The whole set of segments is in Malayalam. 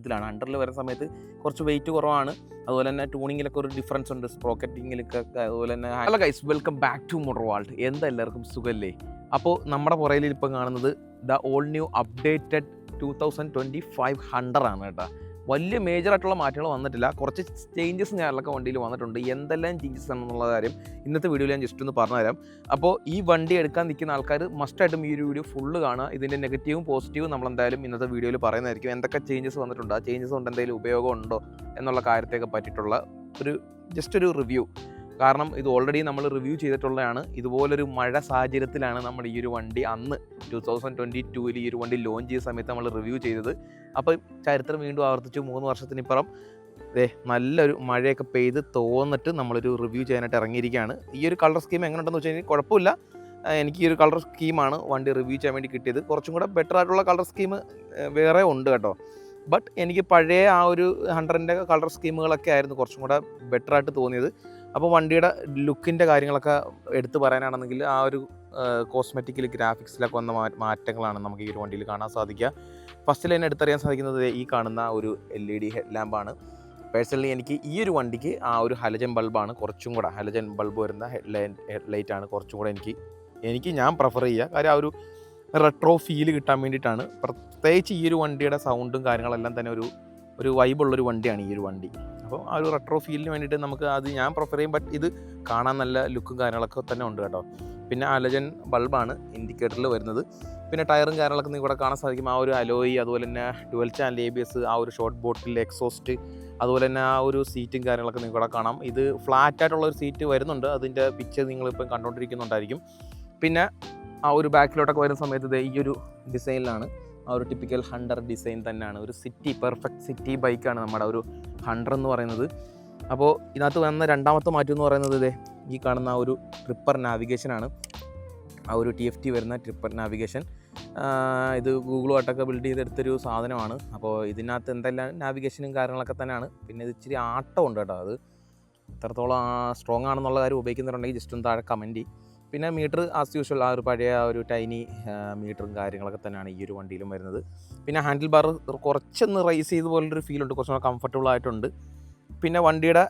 ഇതിലാണ് അണ്ടറിൽ വരുന്ന സമയത്ത് കുറച്ച് വെയിറ്റ് കുറവാണ്. അതുപോലെ തന്നെ ട്യൂണിങ്ങിലൊക്കെ ഒരു ഡിഫറൻസ് ഉണ്ട്. സ്പ്രോക്കറ്റിങ്ങിലൊക്കെ അതുപോലെ തന്നെ hello guys welcome back to motor world എന്താ എല്ലാവർക്കും സുഖല്ലേ? അപ്പോൾ നമ്മുടെ പുറയിൽ ഇപ്പം കാണുന്നത് the all new updated two thousand twenty five hundred ആണ് കേട്ടോ. വലിയ മേജർ ആയിട്ടുള്ള മാറ്റങ്ങൾ വന്നിട്ടില്ല. കുറച്ച് ചേഞ്ചസ് ഞാനൊക്കെ വണ്ടിയിൽ വന്നിട്ടുണ്ട്. എന്തെല്ലാം ചേഞ്ചസ് ആണെന്നുള്ള കാര്യം ഇന്നത്തെ വീഡിയോയിൽ ഞാൻ ജസ്റ്റ് ഒന്ന് പറഞ്ഞുതരാം. അപ്പോൾ ഈ വണ്ടി എടുക്കാൻ നിൽക്കുന്ന ആൾക്കാർ മസ്റ്റായിട്ടും ഈ ഒരു വീഡിയോ ഫുള്ള് കാണുക. ഇതിന്റെ നെഗറ്റീവും പോസിറ്റീവും നമ്മൾ എന്തായാലും ഇന്നത്തെ വീഡിയോയിൽ പറയുന്നതായിരിക്കും. എന്തൊക്കെ ചേഞ്ചസ് വന്നിട്ടുണ്ട്? ആ ചേഞ്ചസ് കൊണ്ട് എന്തെങ്കിലും ഉപയോഗം ഉണ്ടോ എന്നുള്ള കാര്യത്തെയൊക്കെ പറ്റിയിട്ടുള്ള ഒരു ജസ്റ്റ് ഒരു റിവ്യൂ കാരണം ഇത് ഓൾറെഡി നമ്മൾ റിവ്യൂ ചെയ്തിട്ടുള്ളതാണ്. ഇതുപോലൊരു മഴ സാഹചര്യത്തിലാണ് നമ്മൾ ഈ ഒരു വണ്ടി അന്ന് ടു തൗസൻഡ് ട്വന്റി ടൂവിൽ ഈ ഒരു വണ്ടി ലോഞ്ച് ചെയ്ത സമയത്ത് നമ്മൾ റിവ്യൂ ചെയ്തത്. അപ്പോൾ ചരിത്രം വീണ്ടും ആവർത്തിച്ചു മൂന്ന് വർഷത്തിനിപ്പുറം. ദേ നല്ലൊരു മഴയൊക്കെ പെയ്ത് തോന്നിട്ട് നമ്മളൊരു റിവ്യൂ ചെയ്യാനായിട്ട് ഇറങ്ങിയിരിക്കുകയാണ്. ഈ ഒരു കളർ സ്കീം എങ്ങനെ ഉണ്ടെന്ന് വെച്ച് കഴിഞ്ഞാൽ കുഴപ്പമില്ല. എനിക്ക് ഈ ഒരു കളർ സ്കീമാണ് വണ്ടി റിവ്യൂ ചെയ്യാൻ വേണ്ടി കിട്ടിയത്. കുറച്ചും കൂടെ ബെറ്റർ ആയിട്ടുള്ള കളർ സ്കീം വേറെ ഉണ്ട് കേട്ടോ. ബട്ട് എനിക്ക് പഴയ ആ ഒരു ഹൺഡ്രഡിന്റെ കളർ സ്കീമുകളൊക്കെ ആയിരുന്നു കുറച്ചും കൂടെ ബെറ്റർ ആയിട്ട് തോന്നിയത്. അപ്പോൾ വണ്ടിയുടെ ലുക്കിന്റെ കാര്യങ്ങളൊക്കെ എടുത്തു പറയാനാണെന്നെങ്കിൽ ആ ഒരു കോസ്മെറ്റിക്കൽ ഗ്രാഫിക്സിലൊക്കെ വന്ന മാറ്റങ്ങളാണ് നമുക്ക് ഈ ഒരു വണ്ടിയിൽ കാണാൻ സാധിക്കുക. ഫസ്റ്റിൽ തന്നെ എടുത്തറിയാൻ സാധിക്കുന്നത് ഈ കാണുന്ന ഒരു എൽ ഇ ഡി ഹെഡ് ലാമ്പാണ് പേഴ്സണലി എനിക്ക് ഈ ഒരു വണ്ടിക്ക് ആ ഒരു ഹലജൻ ബൾബാണ് കുറച്ചും കൂടെ ഹലജൻ ബൾബ് വരുന്ന ഹെഡ് ഹെഡ് ലൈറ്റ് ആണ് കുറച്ചും കൂടെ എനിക്ക് എനിക്ക് ഞാൻ പ്രിഫർ ചെയ്യുക. കാര്യം ആ ഒരു റെട്രോ ഫീൽ കിട്ടാൻ വേണ്ടിയിട്ടാണ്. പ്രത്യേകിച്ച് ഈ ഒരു വണ്ടിയുടെ സൗണ്ടും കാര്യങ്ങളെല്ലാം തന്നെ ഒരു ഒരു വൈബുള്ളൊരു വണ്ടിയാണ് ഈ ഒരു വണ്ടി. അപ്പോൾ ആ ഒരു റെട്രോ ഫീലിന് വേണ്ടിയിട്ട് നമുക്ക് അത് ഞാൻ പ്രിഫർ ചെയ്യും. ബട്ട് ഇത് കാണാൻ നല്ല ലുക്കും കാര്യങ്ങളൊക്കെ തന്നെ ഉണ്ട് കേട്ടോ. പിന്നെ അലജൻ ബൾബാണ് ഇൻഡിക്കേറ്ററിൽ വരുന്നത്. പിന്നെ ടയറും കാര്യങ്ങളൊക്കെ നിങ്ങൾക്ക് ഇവിടെ കാണാൻ സാധിക്കും. ആ ഒരു അലോയി അതുപോലെ തന്നെ dual channel A B S ആ ഒരു ഷോർട്ട് ബോട്ടിൽ എക്സോസ്റ്റ് അതുപോലെ തന്നെ ആ ഒരു സീറ്റും കാര്യങ്ങളൊക്കെ നിങ്ങൾക്ക് ഇവിടെ കാണാം. ഇത് ഫ്ലാറ്റ് ആയിട്ടുള്ള ഒരു സീറ്റ് വരുന്നുണ്ട്. അതിന്റെ പിക്ചർ നിങ്ങളിപ്പം കണ്ടുകൊണ്ടിരിക്കുന്നുണ്ടായിരിക്കും പിന്നെ ആ ഒരു ബാക്കിലോട്ടൊക്കെ വരുന്ന സമയത്ത് ഈ ഒരു ഡിസൈനിലാണ് ആ ഒരു ടിപ്പിക്കൽ ഹണ്ടർ ഡിസൈൻ തന്നെയാണ്. ഒരു സിറ്റി പെർഫെക്റ്റ് സിറ്റി ബൈക്കാണ് നമ്മുടെ ഒരു ഹണ്ടർ എന്ന് പറയുന്നത്. അപ്പോൾ ഇതിനകത്ത് വന്ന രണ്ടാമത്തെ മാറ്റം എന്ന് പറയുന്നത് ഇതേ ഈ കാണുന്ന ആ ഒരു ട്രിപ്പർ നാവിഗേഷനാണ് ആ ഒരു ടി എഫ് ടി വരുന്ന ട്രിപ്പർ നാവിഗേഷൻ ഇത് ഗൂഗിളുമായിട്ടൊക്കെ ബിൽഡ് ചെയ്തെടുത്തൊരു സാധനമാണ്. അപ്പോൾ ഇതിനകത്ത് എന്തെല്ലാം നാവിഗേഷനും കാര്യങ്ങളൊക്കെ തന്നെയാണ്. പിന്നെ ഇത് ഇച്ചിരി ആട്ടമുണ്ട് കേട്ടോ അത്. എത്രത്തോളം സ്ട്രോങ് ആണെന്നുള്ള കാര്യം ഉപയോഗിക്കുന്നുണ്ടെങ്കിൽ ജസ്റ്റ് ഒന്ന് താഴെ കമന്റ് ചെയ്യും. പിന്നെ മീറ്റർ ആസ് യൂഷ്വൽ ആ ഒരു പഴയ ആ ഒരു ടൈനി മീറ്ററും കാര്യങ്ങളൊക്കെ തന്നെയാണ് ഈ ഒരു വണ്ടിയിലും വരുന്നത്. പിന്നെ ഹാൻഡിൽ ബാർ കുറച്ചൊന്ന് റൈസ് ചെയ്ത പോലൊരു ഫീൽ ഉണ്ട്. കുറച്ചുകൂടെ കംഫർട്ടബിൾ ആയിട്ടുണ്ട്. പിന്നെ വണ്ടിയുടെ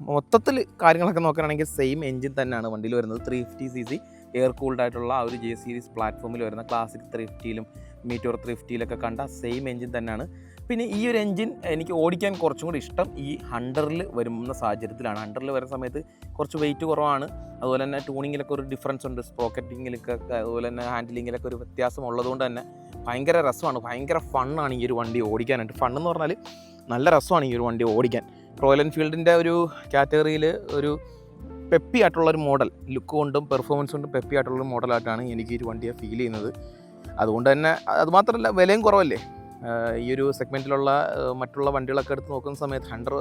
മൊത്തത്തിൽ കാര്യങ്ങളൊക്കെ നോക്കുകയാണെങ്കിൽ സെയിം എഞ്ചിൻ തന്നെയാണ് വണ്ടിയിൽ വരുന്നത്. Three fifty C C air cooled ആയിട്ടുള്ള ആ ഒരു ജെ സീരീസ് പ്ലാറ്റ്ഫോമിൽ വരുന്ന ക്ലാസിക് ത്രീ ഫിഫ്റ്റിയിലും മീറ്റോർ ത്രീ ഫിഫ്റ്റിയിലൊക്കെ കണ്ട സെയിം എഞ്ചിൻ തന്നെയാണ്. പിന്നെ ഈ ഒരു എഞ്ചിൻ എനിക്ക് ഓടിക്കാൻ കുറച്ചും കൂടി ഇഷ്ടം ഈ ഹണ്ടറിൽ വരുന്ന സാഹചര്യത്തിലാണ്. ഹണ്ടറിൽ വരുന്ന സമയത്ത് കുറച്ച് വെയിറ്റ് കുറവാണ്. അതുപോലെ തന്നെ ട്യൂണിങ്ങിലൊക്കെ ഒരു ഡിഫറൻസ് ഉണ്ട്. സ്പ്രോക്കറ്റിങ്ങിലൊക്കെ അതുപോലെ തന്നെ ഹാൻഡിലിങ്ങിലൊക്കെ ഒരു വ്യത്യാസം ഉള്ളതുകൊണ്ട് തന്നെ ഭയങ്കര രസമാണ്. ഭയങ്കര ഫണ്ണാണ് ഈ ഒരു വണ്ടി ഓടിക്കാനായിട്ട്. ഫണ്ണ് എന്ന് പറഞ്ഞാൽ നല്ല രസമാണ് ഈ ഒരു വണ്ടി ഓടിക്കാൻ. റോയൽ എൻഫീൽഡിന്റെ ഒരു കാറ്റഗറിയിൽ ഒരു പെപ്പി ആയിട്ടുള്ളൊരു മോഡൽ ലുക്ക് കൊണ്ടും പെർഫോമൻസ് കൊണ്ടും പെപ്പി ആയിട്ടുള്ളൊരു മോഡലായിട്ടാണ് എനിക്ക് ഈ വണ്ടിയെ ഫീൽ ചെയ്യുന്നത്. അതുകൊണ്ട് തന്നെ അതുമാത്രമല്ല വിലയും കുറവല്ലേ? ഈ ഒരു സെഗ്മെന്റിലുള്ള മറ്റുള്ള വണ്ടികളൊക്കെ എടുത്ത് നോക്കുന്ന സമയത്ത് ഹൺഡർ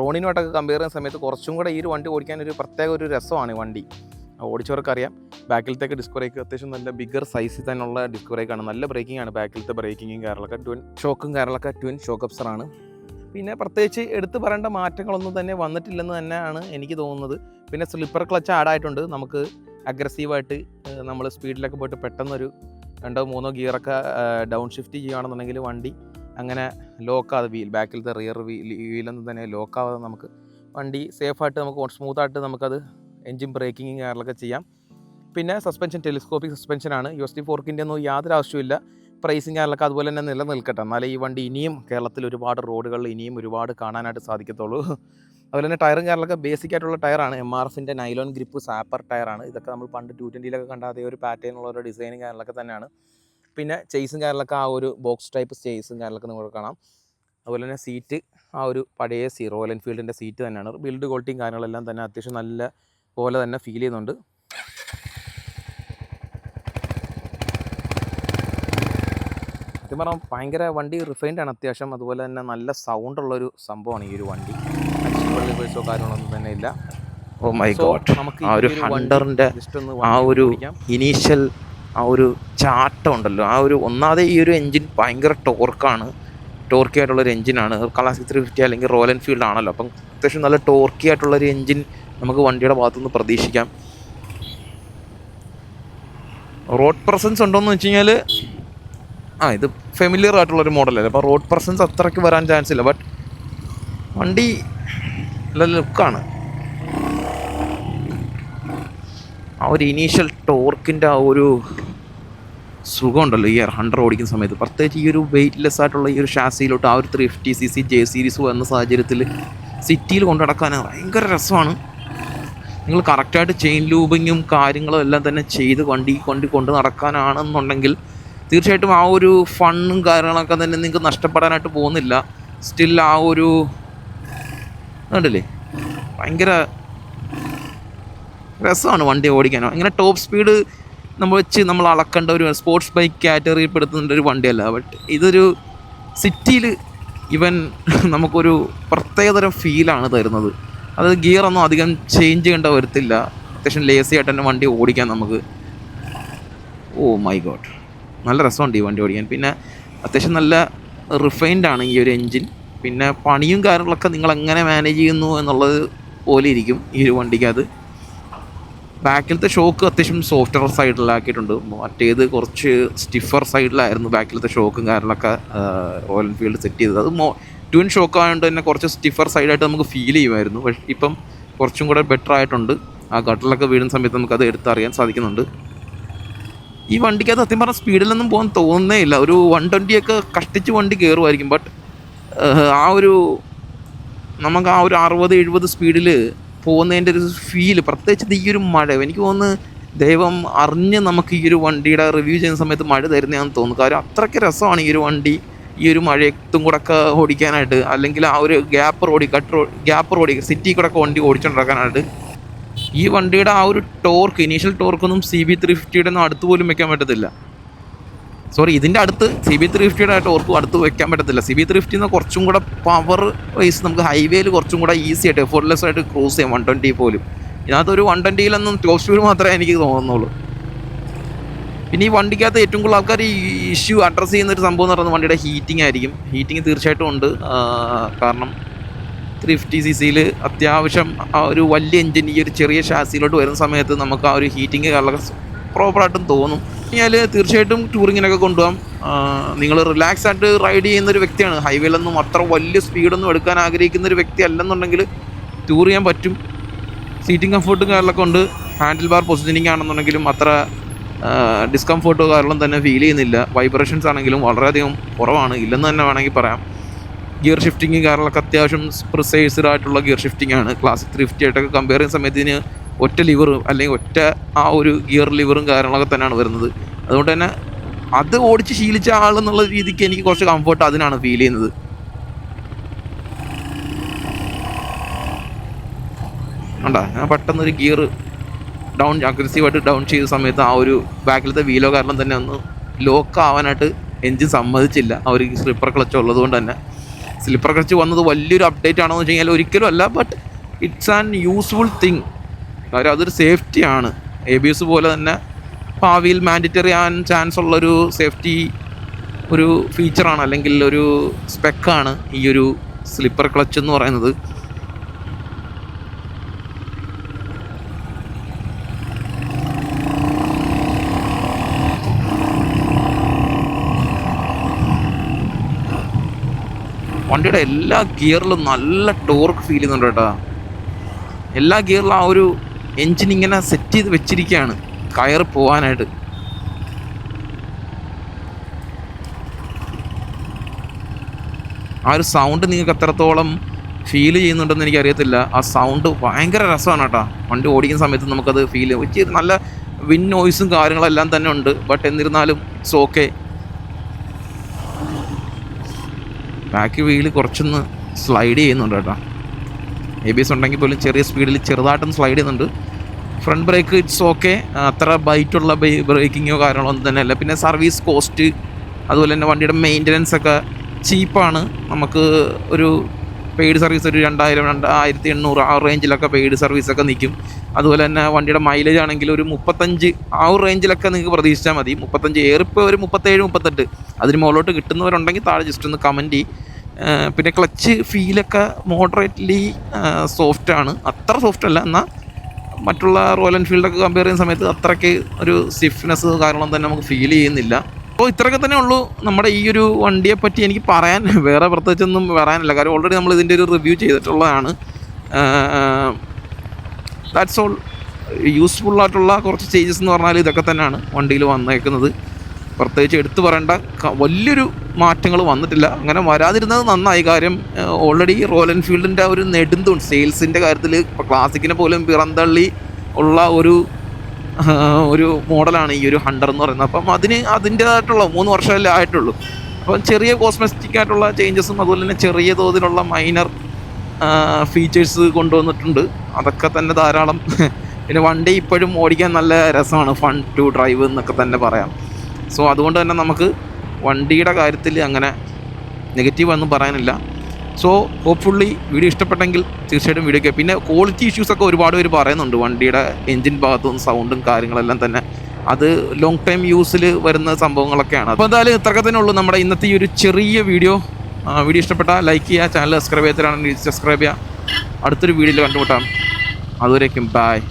റോണിനുമായിട്ടൊക്കെ കമ്പയർ ചെയ്യുന്ന സമയത്ത് കുറച്ചും കൂടെ ഈ ഒരു വണ്ടി ഓടിക്കാൻ ഒരു പ്രത്യേക ഒരു രസമാണ് ഈ വണ്ടി. ഓടിച്ചവർക്കറിയാം. ബാക്കിലത്തേക്ക് ഡിസ്ക് ബ്രേക്ക് അത്യാവശ്യം നല്ല ബിഗർ സൈസിൽ തന്നെയുള്ള ഡിസ്ക് ബ്രേക്കാണ് നല്ല ബ്രേക്കിംഗ് ആണ് ബാക്കിലത്തെ ബ്രേക്കിങ്ങും കാര്യങ്ങളൊക്കെ. ട്വിൻ ഷോക്കും കാര്യങ്ങളൊക്കെ ട്വിൻ ഷോക്ക് അപ്സറാണ് പിന്നെ പ്രത്യേകിച്ച് എടുത്തു പറയേണ്ട മാറ്റങ്ങളൊന്നും തന്നെ വന്നിട്ടില്ലെന്ന് തന്നെയാണ് എനിക്ക് തോന്നുന്നത്. പിന്നെ സ്ലിപ്പർ ക്ലച്ച് ആഡായിട്ടുണ്ട് നമുക്ക് അഗ്രസീവായിട്ട് നമ്മൾ സ്പീഡിലൊക്കെ പോയിട്ട് പെട്ടെന്നൊരു രണ്ടോ മൂന്നോ ഗിയറൊക്കെ ഡൗൺ ഷിഫ്റ്റ് ചെയ്യുകയാണെന്നുണ്ടെങ്കിൽ വണ്ടി അങ്ങനെ ലോക്കാതെ വീൽ ബാക്കിലത്തെ റിയർ വീൽ വീലൊന്നും തന്നെ ലോക്കാവാതെ നമുക്ക് വണ്ടി സേഫായിട്ട് നമുക്ക് സ്മൂത്തായിട്ട് നമുക്കത് എൻജിൻ ബ്രേക്കിങ്ങും കാര്യങ്ങളൊക്കെ ചെയ്യാം. പിന്നെ സസ്പെൻഷൻ ടെലിസ്കോപ്പിക് സസ്പെൻഷനാണ് യു എസ് ഡി ഫോർക്കിന്റെ ഒന്നും യാതൊരു ആവശ്യമില്ല പ്രൈസിങ് കാര്യങ്ങളൊക്കെ അതുപോലെ തന്നെ നിലനിൽക്കട്ടെ. എന്നാലേ ഈ വണ്ടി ഇനിയും കേരളത്തിൽ ഒരുപാട് റോഡുകളിൽ ഇനിയും ഒരുപാട് കാണാനായിട്ട് സാധിക്കത്തുള്ളൂ. അതുപോലെ തന്നെ ടയറും കാര്യങ്ങളൊക്കെ ബേസിക് ആയിട്ടുള്ള ടയറാണ്. എം ആർ എഫിന്റെ നൈലോൺ ഗ്രിപ്പ് സാപ്പർ ടയറാണ്. ഇതൊക്കെ നമ്മൾ പണ്ട് ടു ട്വന്റിയിലൊക്കെ കണ്ട അതേ ഒരു പാറ്റേണുള്ള ഒരു ഡിസൈനും കാര്യങ്ങളൊക്കെ തന്നെയാണ്. പിന്നെ ചെയ്സും കാര്യങ്ങളൊക്കെ ആ ഒരു ബോക്സ് ടൈപ്പ് ചെയ്സും കാര്യങ്ങളൊക്കെ നിങ്ങൾക്ക് കാണാം. അതുപോലെ തന്നെ സീറ്റ് ആ ഒരു പഴയ സീ റോയൽ എൻഫീൽഡിന്റെ സീറ്റ് തന്നെയാണ്. ബിൽഡ് ക്വാളിറ്റിയും കാര്യങ്ങളെല്ലാം തന്നെ അത്യാവശ്യം നല്ല പോലെ തന്നെ ഫീൽ ചെയ്യുന്നുണ്ട്. സത്യം പറഞ്ഞാൽ ഭയങ്കര വണ്ടി റിഫൈൻഡ് ആണ് അത്യാവശ്യം. അതുപോലെ തന്നെ നല്ല സൗണ്ട് ഉള്ളൊരു സംഭവമാണ് ഈ ഒരു വണ്ടി. റിവേഴ്സോ കാര്യങ്ങളൊന്നും തന്നെ ഇല്ല. ഓ മൈ ഗോഡ് ആ ഒരു ഹണ്ടറിന്റെ ആ ഒരു. ഇനീഷ്യൽ ആ ഒരു ചാട്ടം ഉണ്ടല്ലോ. ആ ഒരു ഒന്നാമത് ഈ ഒരു എഞ്ചിൻ ഭയങ്കര ടോർക്കാണ്. ടോർക്കി ആയിട്ടുള്ള ഒരു എഞ്ചിനാണ് കലാസിക് ത്രീ ഫിഫ്റ്റി അല്ലെങ്കിൽ റോയൽ എൻഫീൽഡ് ആണല്ലോ. അപ്പം അത്യാവശ്യം നല്ല ടോർക്കി ആയിട്ടുള്ള ഒരു എഞ്ചിൻ നമുക്ക് വണ്ടിയുടെ ഭാഗത്തുനിന്ന് പ്രതീക്ഷിക്കാം. റോഡ് പ്രസൻസ് ഉണ്ടോയെന്ന് വെച്ച് കഴിഞ്ഞാൽ ആ ഇത് ഫെമിലിയർ ആയിട്ടുള്ളൊരു മോഡലല്ലേ അപ്പോൾ റോഡ് പ്രസൻസ് അത്രയ്ക്ക് വരാൻ ചാൻസ് ഇല്ല. ബട്ട് വണ്ടി നല്ല ലുക്കാണ്. ആ ഒരു ഇനീഷ്യൽ ടോർക്കിന്റെ ആ ഒരു സുഖമുണ്ടല്ലോ ഈ ഹൺഡ്രഡ് ഓടിക്കുന്ന സമയത്ത്. പ്രത്യേകിച്ച് ഈ ഒരു വെയിറ്റ്ലെസ് ആയിട്ടുള്ള ഈ ഒരു ഷാസിയിലോട്ട് ആ ഒരു three fifty C C J series വന്ന സാഹചര്യത്തിൽ സിറ്റിയിൽ കൊണ്ടു നടക്കാൻ ഭയങ്കര രസമാണ്. നിങ്ങൾ കറക്റ്റായിട്ട് ചെയിൻ ലൂബിങ്ങും കാര്യങ്ങളും എല്ലാം തന്നെ ചെയ്ത് വണ്ടി കൊണ്ട് കൊണ്ട് നടക്കാനാണെന്നുണ്ടെങ്കിൽ തീർച്ചയായിട്ടും ആ ഒരു ഫണ്ണും കാര്യങ്ങളൊക്കെ തന്നെ നിങ്ങൾക്ക് നഷ്ടപ്പെടാനായിട്ട് പോകുന്നില്ല. സ്റ്റിൽ ആ ഒരു കണ്ടില്ലേ? ഭയങ്കര രസമാണ് വണ്ടി ഓടിക്കാനോ. ഇങ്ങനെ ടോപ്പ് സ്പീഡ് നമ്മൾ വെച്ച് നമ്മൾ അളക്കേണ്ട ഒരു സ്പോർട്സ് ബൈക്ക് കാറ്റഗറിയിൽ പെടുത്തുന്ന ഒരു വണ്ടിയല്ല. ബട്ട് ഇതൊരു സിറ്റിയിൽ ഇവൻ നമുക്കൊരു പ്രത്യേകതരം ഫീലാണ് തരുന്നത്. അത് ഗിയറൊന്നും അധികം ചേഞ്ച് ചെയ്യേണ്ട വരത്തില്ല. അത്യാവശ്യം ലേസി ആയിട്ട് തന്നെ വണ്ടി ഓടിക്കാൻ നമുക്ക്. ഓ മൈ ഗോഡ് നല്ല രസമുണ്ട് ഈ വണ്ടി ഓടിക്കാൻ. പിന്നെ അത്യാവശ്യം നല്ല റിഫൈൻഡ് ആണ് ഈ ഒരു എൻജിൻ പിന്നെ പണിയും കാര്യങ്ങളൊക്കെ നിങ്ങൾ എങ്ങനെ മാനേജ് ചെയ്യുന്നു എന്നുള്ളത് പോലെ ഇരിക്കും ഈ ഒരു വണ്ടിക്കകത്ത്. ബാക്കിലത്തെ ഷോക്ക് അത്യാവശ്യം സോഫ്റ്റ്വെയർ സൈഡിലാക്കിയിട്ടുണ്ട് മറ്റേത് കുറച്ച് സ്റ്റിഫർ സൈഡിലായിരുന്നു ബാക്കിലത്തെ ഷോക്കും കാര്യങ്ങളൊക്കെ റോയൽ എൻഫീൽഡ് സെറ്റ് ചെയ്തത്. അത് മോ ട്വിൻ ഷോക്ക് ആയതുകൊണ്ട് തന്നെ കുറച്ച് സ്റ്റിഫർ സൈഡായിട്ട് നമുക്ക് ഫീൽ ചെയ്യുമായിരുന്നു. പക്ഷേ ഇപ്പം കുറച്ചും കൂടെ ബെറ്റർ ആയിട്ടുണ്ട്. ആ ഗട്ടറിലൊക്കെ വീഴുന്ന സമയത്ത് നമുക്കത് എടുത്തറിയാൻ സാധിക്കുന്നുണ്ട്. ഈ വണ്ടിക്കകത്ത് സത്യം പറഞ്ഞാൽ സ്പീഡിലൊന്നും പോകാൻ തോന്നുന്നേ ഇല്ല. ഒരു വൺ ട്വന്റിയൊക്കെ കഷ്ടിച്ച് വണ്ടി കയറുമായിരിക്കും ബട്ട് ആ ഒരു നമുക്ക് ആ ഒരു അറുപത് എഴുപത് സ്പീഡിൽ പോകുന്നതിന്റെ ഒരു ഫീൽ പ്രത്യേകിച്ച് ഈ ഒരു മഴ. എനിക്ക് തോന്നുന്നു ദൈവം അറിഞ്ഞ് നമുക്ക് ഈ ഒരു വണ്ടിയുടെ റിവ്യൂ ചെയ്യുന്ന സമയത്ത് മഴ തരുന്നതാണെന്ന് തോന്നുന്നു. കാര്യം അത്രയ്ക്ക് രസമാണ് ഈ ഒരു വണ്ടി ഈ ഒരു മഴയത്തും കൂടെ ഒക്കെ ഓടിക്കാനായിട്ട്. അല്ലെങ്കിൽ ആ ഒരു gap റോഡി cut road gap റോഡി city കൂടെ ഒക്കെ വണ്ടി ഓടിച്ചുകൊണ്ടിരിക്കാനായിട്ട് ഈ വണ്ടിയുടെ ആ ഒരു ടോർക്ക് ഇനീഷ്യൽ ടോർക്കൊന്നും സി ബി ത്രീ ഫിഫ്റ്റിയുടെ ഒന്നും അടുത്ത് പോലും വെക്കാൻ പറ്റത്തില്ല. സോറി ഇതിന്റെ അടുത്ത് സി ബി ത്രീ ഫിഫ്റ്റിയുടെ ഓർക്കും അടുത്ത് വയ്ക്കാൻ പറ്റത്തില്ല. സി ബി ത്രീ ഫിഫ്റ്റി നിന്ന് കുറച്ചും കൂടെ പവർ വൈസ് നമുക്ക് ഹൈവേയിൽ കുറച്ചും കൂടെ ഈസി ആയിട്ട് എഫോർട്ട്ലെസ് ആയിട്ട് ക്രൂസ് ചെയ്യാം വൺ ട്വന്റി പോലും. ഇതിനകത്ത് ഒരു വൺ ട്വന്റിയിലൊന്നും ടോപ്പ് സ്പീഡ് മാത്രമേ എനിക്ക് തോന്നുന്നുള്ളൂ. പിന്നെ ഈ വണ്ടിക്കകത്ത് ഏറ്റവും കൂടുതൽ ആൾക്കാർ ഈ ഇഷ്യൂ അഡ്രസ്സ് ചെയ്യുന്ന ഒരു സംഭവം എന്ന് പറയുന്നത് വണ്ടിയുടെ ഹീറ്റിംഗ് ആയിരിക്കും. ഹീറ്റിംഗ് തീർച്ചയായിട്ടും ഉണ്ട്. കാരണം ത്രീ ഫിഫ്റ്റി സി സിയിൽ അത്യാവശ്യം ആ ഒരു വലിയ എഞ്ചിൻ ഈ ഒരു ചെറിയ ഷാസിയിലോട്ട് വരുന്ന സമയത്ത് നമുക്ക് ആ ഒരു ഹീറ്റിംഗ് കാര്യങ്ങളൊക്കെ പ്രോപ്പറായിട്ടും തോന്നും. കഴിഞ്ഞാൽ തീർച്ചയായിട്ടും ടൂറിങ്ങിനൊക്കെ കൊണ്ടുപോകാം. നിങ്ങൾ റിലാക്സ് ആയിട്ട് റൈഡ് ചെയ്യുന്ന ഒരു വ്യക്തിയാണ് ഹൈവേയിലൊന്നും അത്ര വലിയ സ്പീഡൊന്നും എടുക്കാൻ ആഗ്രഹിക്കുന്ന ഒരു വ്യക്തി അല്ലെന്നുണ്ടെങ്കിൽ ടൂർ ചെയ്യാൻ പറ്റും. സീറ്റിംഗ് കംഫർട്ടും കാര്യങ്ങളൊക്കെ ഉണ്ട്. ഹാൻഡിൽ ബാർ പൊസിഷനിങ് ആണെന്നുണ്ടെങ്കിലും അത്ര ഡിസ്കംഫർട്ടോ കാരണം തന്നെ ഫീൽ ചെയ്യുന്നില്ല. വൈബ്രേഷൻസ് ആണെങ്കിലും വളരെയധികം കുറവാണ്. ഇല്ലെന്ന് തന്നെ വേണമെങ്കിൽ പറയാം. ഗിയർ ഷിഫ്റ്റിംഗ് കാര്യങ്ങളൊക്കെ അത്യാവശ്യം പ്രിസൈസ്ഡ് ആയിട്ടുള്ള ഗിയർ ഷിഫ്റ്റിംഗ് ആണ്. ക്ലാസിക് ത്രീ ഫിഫ്റ്റി ആയിട്ടൊക്കെ കമ്പയർ ചെയ്യുന്ന സമയത്ത് ഇതിന് ഒറ്റ ലിവറും അല്ലെങ്കിൽ ഒറ്റ ആ ഒരു ഗിയർ ലിവറും കാര്യങ്ങളൊക്കെ തന്നെയാണ് വരുന്നത്. അതുകൊണ്ട് തന്നെ അത് ഓടിച്ച് ശീലിച്ച ആൾ എന്നുള്ള രീതിക്ക് എനിക്ക് കുറച്ച് കംഫർട്ട് അതിനാണ് ഫീൽ ചെയ്യുന്നത്. കണ്ടാ? ഞാൻ പെട്ടെന്ന് ഒരു ഗിയർ ഡൗൺ അഗ്രസീവായിട്ട് ഡൗൺ ചെയ്ത സമയത്ത് ആ ഒരു ബാക്കിലത്തെ വീലോ കാരണം തന്നെ ഒന്ന് ലോക്ക് ആവാനായിട്ട് എൻജിൻ സമ്മതിച്ചില്ല. ആ ഒരു സ്ലിപ്പർ ക്ലച്ച് ഉള്ളതുകൊണ്ട് തന്നെ. സ്ലിപ്പർ ക്ലച്ച് വന്നത് വലിയൊരു അപ്ഡേറ്റ് ആണോ എന്ന് വെച്ച് കഴിഞ്ഞാൽ ഒരിക്കലും അല്ല but it's an useful thing കാര്യം അതൊരു സേഫ്റ്റിയാണ് എ ബി എസ് പോലെ തന്നെ ഭാവിയിൽ മാൻഡറ്ററി ആൻ ചാൻസ് ഉള്ളൊരു സേഫ്റ്റി ഒരു ഫീച്ചറാണ് അല്ലെങ്കിൽ ഒരു സ്പെക്കാണ് ഈ ഒരു സ്ലിപ്പർ ക്ലച്ച് എന്ന് പറയുന്നത്. വണ്ടിയുടെ എല്ലാ ഗിയറിലും നല്ല ടോർക്ക് ഫീൽ ചെയ്യുന്നുണ്ട് കേട്ടോ. എല്ലാ ഗിയറിലും ആ ഒരു എൻജിൻ ഇങ്ങനെ സെറ്റ് ചെയ്ത് വെച്ചിരിക്കുകയാണ് കയറി പോകാനായിട്ട് ആ ഒരു സൗണ്ട് നിങ്ങൾക്ക് എത്രത്തോളം ഫീൽ ചെയ്യുന്നുണ്ടെന്ന് എനിക്കറിയത്തില്ല. ആ സൗണ്ട് ഭയങ്കര രസമാണ് കേട്ടോ. വണ്ടി ഓടിക്കുന്ന സമയത്ത് നമുക്കത് ഫീൽ ചെയ്യും. നല്ല വിൻ നോയ്സും കാര്യങ്ങളെല്ലാം തന്നെ ഉണ്ട്. ബട്ട് എന്നിരുന്നാലും ഇറ്റ്സ് ഓക്കെ ബാക്ക് വീൽ കുറച്ചൊന്ന് സ്ലൈഡ് ചെയ്യുന്നുണ്ട് കേട്ടോ. എ ബി എസ് ഉണ്ടെങ്കിൽ പോലും ചെറിയ സ്പീഡിൽ ചെറുതായിട്ടൊന്ന് സ്ലൈഡ് ചെയ്യുന്നുണ്ട്. ഫ്രണ്ട് ബ്രേക്ക് ഇറ്റ്സ് ഓക്കെ അത്ര ബൈറ്റുള്ള ബ്രേക്കിങ്ങോ കാര്യങ്ങളോ ഒന്നും തന്നെ അല്ല. പിന്നെ സർവീസ് കോസ്റ്റ് അതുപോലെ തന്നെ വണ്ടിയുടെ മെയിന്റനൻസ് ഒക്കെ ചീപ്പാണ് നമുക്ക് ഒരു പെയ്ഡ് സർവീസ് ഒരു രണ്ടായിരം രണ്ട് ആയിരത്തി എണ്ണൂറ് ആ റേഞ്ചിലൊക്കെ പെയ്ഡ് സർവീസൊക്കെ നിൽക്കും. അതുപോലെ തന്നെ വണ്ടിയുടെ മൈലേജ് ആണെങ്കിൽ ഒരു മുപ്പത്തഞ്ച് ആ ഒരു റേഞ്ചിലൊക്കെ നിങ്ങൾക്ക് പ്രതീക്ഷിച്ചാൽ മതി. മുപ്പത്തഞ്ച് ഏറിപ്പോൾ ഒരു മുപ്പത്തേഴ് മുപ്പത്തെട്ട്. അതിന് മുകളിലോട്ട് കിട്ടുന്നവരുണ്ടെങ്കിൽ താഴെ ജസ്റ്റ് ഒന്ന് കമന്റ് ചെയ്യും. പിന്നെ ക്ലച്ച് ഫീലൊക്കെ മോഡറേറ്റ്ലി സോഫ്റ്റാണ് അത്ര സോഫ്റ്റ് അല്ല എന്നാൽ മറ്റുള്ള റോയൽ എൻഫീൽഡൊക്കെ കമ്പയർ ചെയ്യുന്ന സമയത്ത് അത്രയ്ക്ക് ഒരു സ്റ്റിഫ്നെസ് കാരണം തന്നെ നമുക്ക് ഫീൽ ചെയ്യുന്നില്ല. അപ്പോൾ ഇത്രയൊക്കെ തന്നെ ഉള്ളൂ. നമ്മുടെ ഈ ഒരു വണ്ടിയെ പറ്റി എനിക്ക് പറയാൻ വേറെ പ്രത്യേകിച്ചൊന്നും പറയാനില്ല. കാരണം ഓൾറെഡി നമ്മൾ ഇതിന്റെ ഒരു റിവ്യൂ ചെയ്തിട്ടുള്ളതാണ്. ദാറ്റ്സ് ഓൾ യൂസ്ഫുൾ ആയിട്ടുള്ള കുറച്ച് ചേഞ്ചസ് എന്ന് പറഞ്ഞാൽ ഇതൊക്കെ തന്നെയാണ് വണ്ടിയിൽ വന്നേക്കുന്നത്. പ്രത്യേകിച്ച് എടുത്തു പറയേണ്ട വലിയൊരു മാറ്റങ്ങൾ വന്നിട്ടില്ല. അങ്ങനെ വരാതിരുന്നത് നന്നായി. കാര്യം ഓൾറെഡി റോയൽ എൻഫീൽഡിന്റെ ആ ഒരു നെടുന്തും സെയിൽസിന്റെ കാര്യത്തിൽ ഇപ്പോൾ ക്ലാസിക്കിനെ പോലും പിറന്തള്ളി ഉള്ള ഒരു ഒരു മോഡലാണ് ഈ ഒരു ഹണ്ടർ എന്ന് പറയുന്നത്. അപ്പം അതിന് അതിന്റേതായിട്ടുള്ള മൂന്ന് വർഷമല്ലേ ആയിട്ടുള്ളൂ. അപ്പം ചെറിയ കോസ്മെറ്റിക് ആയിട്ടുള്ള ചേഞ്ചസും അതുപോലെ തന്നെ ചെറിയ തോതിലുള്ള മൈനർ ഫീച്ചേഴ്സ് കൊണ്ടുവന്നിട്ടുണ്ട്. അതൊക്കെ തന്നെ ധാരാളം. പിന്നെ വണ്ടി ഇപ്പോഴും ഓടിക്കാൻ നല്ല രസമാണ്. ഫൺ ടു ഡ്രൈവ് എന്നൊക്കെ തന്നെ പറയാം. സോ അതുകൊണ്ട് തന്നെ നമുക്ക് വണ്ടിയുടെ കാര്യത്തിൽ അങ്ങനെ നെഗറ്റീവ് ഒന്നും പറയാനില്ല. സോ ഹോപ്പ്ഫുള്ളി വീഡിയോ ഇഷ്ടപ്പെട്ടെങ്കിൽ തീർച്ചയായിട്ടും വീഡിയോ പിന്നെ ക്വാളിറ്റി ഇഷ്യൂസൊക്കെ ഒരുപാട് പേര് പറയുന്നുണ്ട്. വണ്ടിയുടെ എൻജിൻ ഭാഗത്തും സൗണ്ടും കാര്യങ്ങളെല്ലാം തന്നെ. അത് ലോങ് ടൈം യൂസിൽ വരുന്ന സംഭവങ്ങളൊക്കെയാണ്. അപ്പോൾ എന്തായാലും ഇത്രയൊക്കെ തന്നെ ഉള്ളൂ നമ്മുടെ ഇന്നത്തെ ഈ ഒരു ചെറിയ വീഡിയോ വീഡിയോ ഇഷ്ടപ്പെട്ടാൽ ലൈക്ക് ചെയ്യുക ചാനൽ സബ്സ്ക്രൈബ് ചെയ്തിട്ടാണെങ്കിൽ സബ്സ്ക്രൈബ് ചെയ്യുക. അടുത്തൊരു വീഡിയോയിൽ കണ്ടുമുട്ടാം. അതുവരേക്കും ബായ്